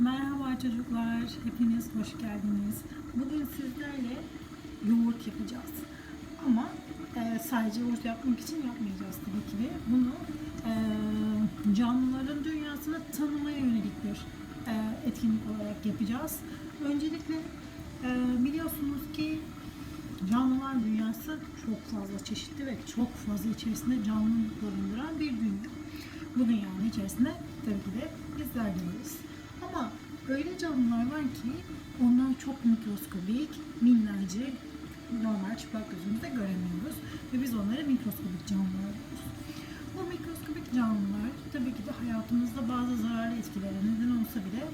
Merhaba çocuklar, hepiniz hoş geldiniz. Bugün sizlerle yoğurt yapacağız. Ama e, sadece yoğurt yapmak için yapmayacağız tabii ki. Bunu e, canlıların dünyasını tanımaya yönelik bir e, etkinlik olarak yapacağız. Öncelikle e, biliyorsunuz ki canlılar dünyası çok fazla çeşitli ve çok fazla içerisinde canlı barındıran bir dünya. Bu dünyanın içerisinde tabii ki de bizler de varız. Ama öyle canlılar var ki onlar çok mikroskobik, minnacık, normal çıplak gözümüzde göremiyoruz. Ve biz onlara mikroskobik canlılar diyoruz. Bu mikroskobik canlılar tabii ki de hayatımızda bazı zararlı etkilere neden olsa bile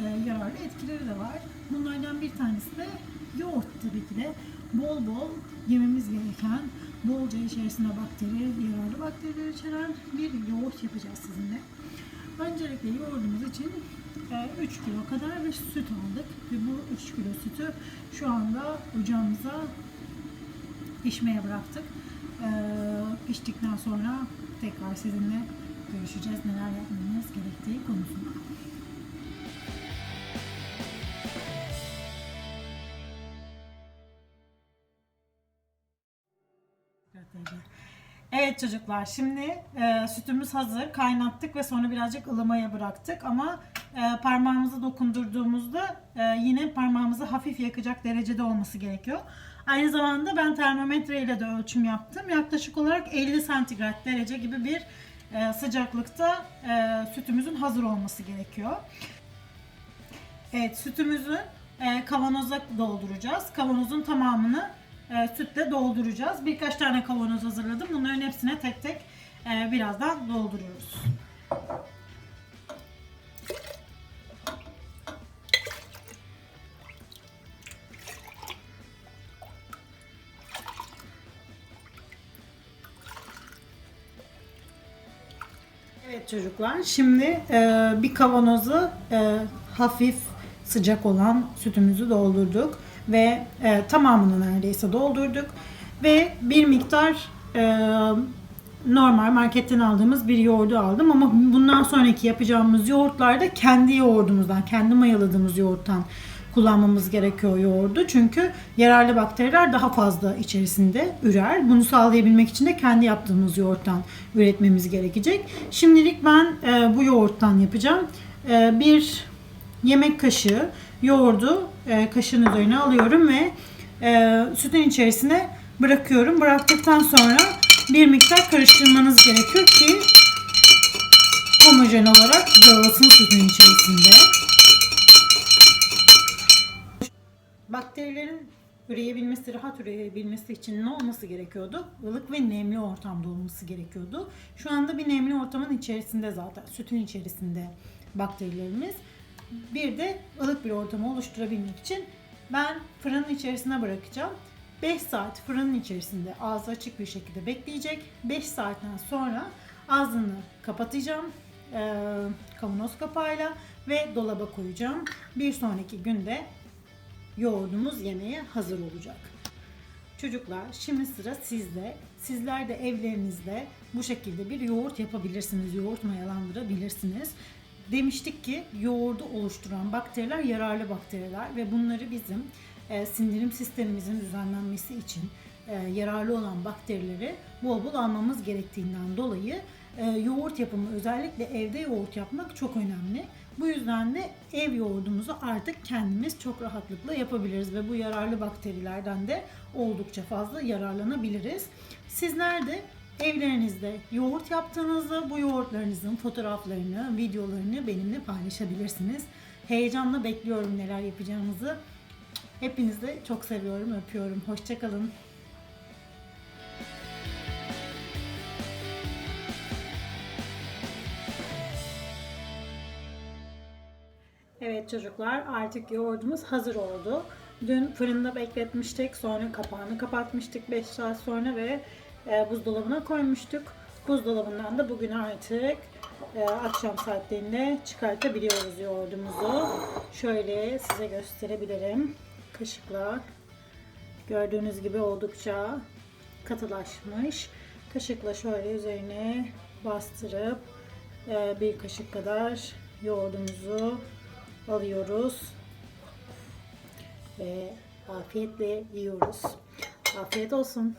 e, yararlı etkileri de var. Bunlardan bir tanesi de yoğurt tabii ki de. Bol bol yememiz gereken, bolca içerisinde bakteri, yararlı bakteriler içeren bir yoğurt yapacağız sizinle. Öncelikle yoğurdumuz için 3 kilo kadar bir süt aldık ve bu 3 kilo sütü şu anda ocağımıza pişmeye bıraktık. E, Piştikten sonra tekrar sizinle görüşeceğiz neler yapmamız gerektiği konusunda. Evet çocuklar şimdi e, sütümüz hazır kaynattık ve sonra birazcık ılımaya bıraktık ama e, parmağımızı dokundurduğumuzda e, yine parmağımızı hafif yakacak derecede olması gerekiyor. Aynı zamanda ben termometre ile de ölçüm yaptım. Yaklaşık olarak 50 santigrat derece gibi bir e, sıcaklıkta sütümüzün hazır olması gerekiyor. Evet sütümüzü kavanoza dolduracağız. Kavanozun tamamını sütle dolduracağız. Birkaç tane kavanoz hazırladım. Bunların hepsine tek tek e, birazdan dolduruyoruz. Evet çocuklar şimdi e, bir kavanozu e, hafif sıcak olan sütümüzü doldurduk ve e, tamamını neredeyse doldurduk ve bir miktar e, normal marketten aldığımız bir yoğurdu aldım ama bundan sonraki yapacağımız yoğurtlarda kendi yoğurdumuzdan, kendi mayaladığımız yoğurttan kullanmamız gerekiyor yoğurdu. Çünkü yararlı bakteriler daha fazla içerisinde ürer. Bunu sağlayabilmek için de kendi yaptığımız yoğurttan üretmemiz gerekecek. Şimdilik ben e, bu yoğurttan yapacağım. E, bir yemek kaşığı yoğurdu e, kaşığın üzerine alıyorum ve e, sütün içerisine bırakıyorum. Bıraktıktan sonra bir miktar karıştırmanız gerekiyor ki homojen olarak dağılsın sütün içerisinde. Bakterilerin üreyebilmesi, rahat üreyebilmesi için ne olması gerekiyordu? Ilık ve nemli ortamda olması gerekiyordu. Şu anda bir nemli ortamın içerisinde zaten, sütün içerisinde bakterilerimiz. Bir de ılık bir ortamı oluşturabilmek için ben fırının içerisine bırakacağım. 5 saat fırının içerisinde ağzı açık bir şekilde bekleyecek. 5 saatten sonra ağzını kapatacağım ee, kavanoz kapağıyla ve dolaba koyacağım. Bir sonraki günde yoğurdumuz yemeğe hazır olacak. Çocuklar şimdi sıra sizde. Sizler de evlerinizde bu şekilde bir yoğurt yapabilirsiniz. Yoğurt mayalandırabilirsiniz. Demiştik ki yoğurdu oluşturan bakteriler yararlı bakteriler ve bunları bizim e, sindirim sistemimizin düzenlenmesi için e, yararlı olan bakterileri bol bol almamız gerektiğinden dolayı e, yoğurt yapımı özellikle evde yoğurt yapmak çok önemli. Bu yüzden de ev yoğurdumuzu artık kendimiz çok rahatlıkla yapabiliriz ve bu yararlı bakterilerden de oldukça fazla yararlanabiliriz. Sizler de evlerinizde yoğurt yaptığınızda bu yoğurtlarınızın fotoğraflarını, videolarını benimle paylaşabilirsiniz. Heyecanla bekliyorum neler yapacağınızı. Hepinizi çok seviyorum, öpüyorum. Hoşçakalın. Evet çocuklar artık yoğurdumuz hazır oldu. Dün fırında bekletmiştik. Sonra kapağını kapatmıştık 5 saat sonra ve e, buzdolabına koymuştuk. Buzdolabından da bugün artık e, akşam saatlerinde çıkartabiliyoruz yoğurdumuzu. Şöyle size gösterebilirim. Kaşıkla gördüğünüz gibi oldukça katılaşmış. Kaşıkla şöyle üzerine bastırıp e, bir kaşık kadar yoğurdumuzu alıyoruz. Ve afiyetle yiyoruz. Afiyet olsun.